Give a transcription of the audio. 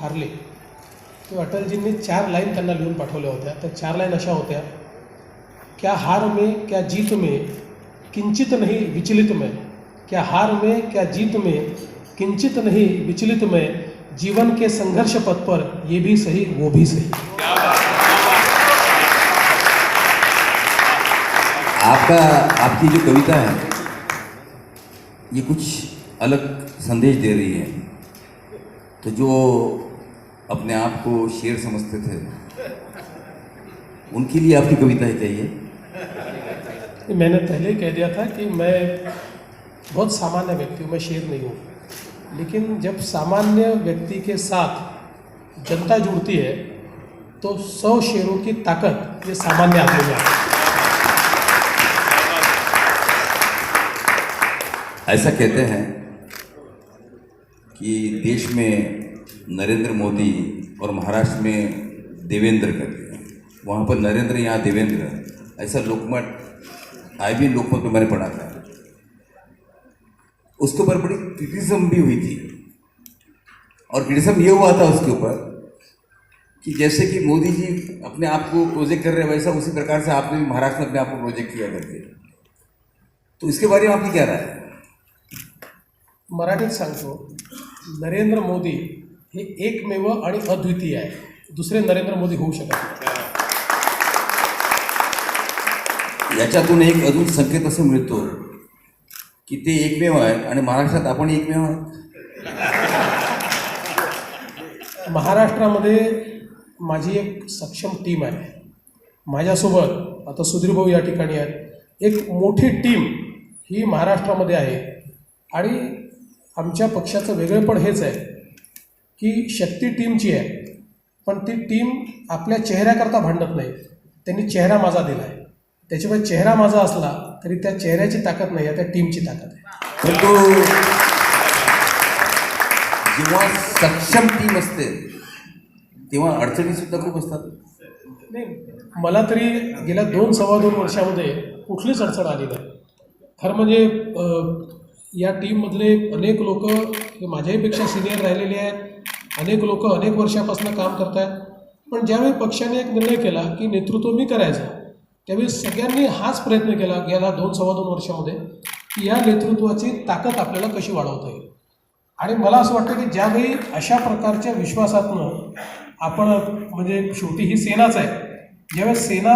हारले. तेव्हा अटलजींनी चार लाईन त्यांना लिहून पाठवल्या होत्या. त्या चार लाईन अशा होत्या. क्या हार में क्या जीत में किंचित नहीं विचलित में. क्या हार में क्या जीत में किंचित नहीं विचलित में. जीवन के संघर्ष पथ पर ये भी सही वो भी सही. आपका आपकी जो कविता है ये कुछ अलग संदेश दे रही है. तो जो अपने आप को शेर समझते थे। उनके लिए आपकी कविताएँ चाहिए मैंने पहले कह दिया था कि मैं बहुत सामान्य व्यक्ति हूँ मैं शेर नहीं हूँ। लेकिन जब सामान्य व्यक्ति के साथ जनता जुड़ती है तो सौ शेरों की ताकत ये सामान्य आदमी में ऐसा कहते हैं कि देश में नरेंद्र मोदी और महाराष्ट्र में देवेंद्र करके। वहाँ पर नरेंद्र, यहाँ देवेंद्र। ऐसा लोकमत आई भी लोकमत में मैंने पढ़ा था। उसके ऊपर बड़ी क्रिटिज्म भी हुई थी। और क्रिटिज्म ये हुआ था उसके ऊपर कि जैसे कि मोदी जी अपने आप को प्रोजेक्ट कर रहे हैं, वैसा उसी प्रकार से आपने भी महाराष्ट्र में अपने आप को प्रोजेक्ट किया करके तो इसके बारे में आपकी क्या राय है? मराठीत सांगतो नरेंद्र मोदी हे एकमेव आणि अद्वितीय आहे. दुसरे नरेंद्र मोदी होऊ शकत नाही. याच्यातून एक अजून संकेत असं मिळतो की ते एकमेव आहेत आणि महाराष्ट्रात आपण एकमेव आहोत? महाराष्ट्रामध्ये माझी एक सक्षम टीम आहे. माझ्यासोबत आता सुधीर भाऊ या ठिकाणी आहेत. एक मोठी टीम ही महाराष्ट्रामध्ये आहे. आणि आमच्या पक्षाचं वेगळेपण हेच आहे. की शक्ती टीमची आहे. पण ती टीम आपल्या चेहऱ्याकरता भांडत नाही. त्यांनी चेहरा माझा दिला आहे त्याच्यामुळे चेहरा माझा असला तरी त्या चेहऱ्याची ताकद नाही आहे त्या टीमची ताकद आहे. परंतु जेव्हा सक्षम टीम असते तेव्हा अडचणी सुद्धा खूप असतात. नाही मला तरी गेल्या दोन सव्वा दोन वर्षामध्ये कुठलीच अडचण आली नाही. खरं म्हणजे या टीममधले अनेक लोक माझ्याहीपेक्षा सिनियर राहिलेले आहेत. अनेक लोक अनेक वर्षापासून काम करत आहेत पण ज्यावेळी पक्षाने एक निर्णय केला की नेतृत्व मी करायचं त्यावेळी सगळ्यांनी हाच प्रयत्न केला गेला दोन सव्वा दोन वर्षामध्ये की या नेतृत्वाची ताकद आपल्याला कशी वाढवता येईल. आणि मला असं वाटतं की ज्यावेळी अशा प्रकारच्या विश्वासातनं आपण म्हणजे शेवटी ही सेनाच आहे ज्यावेळेस सेना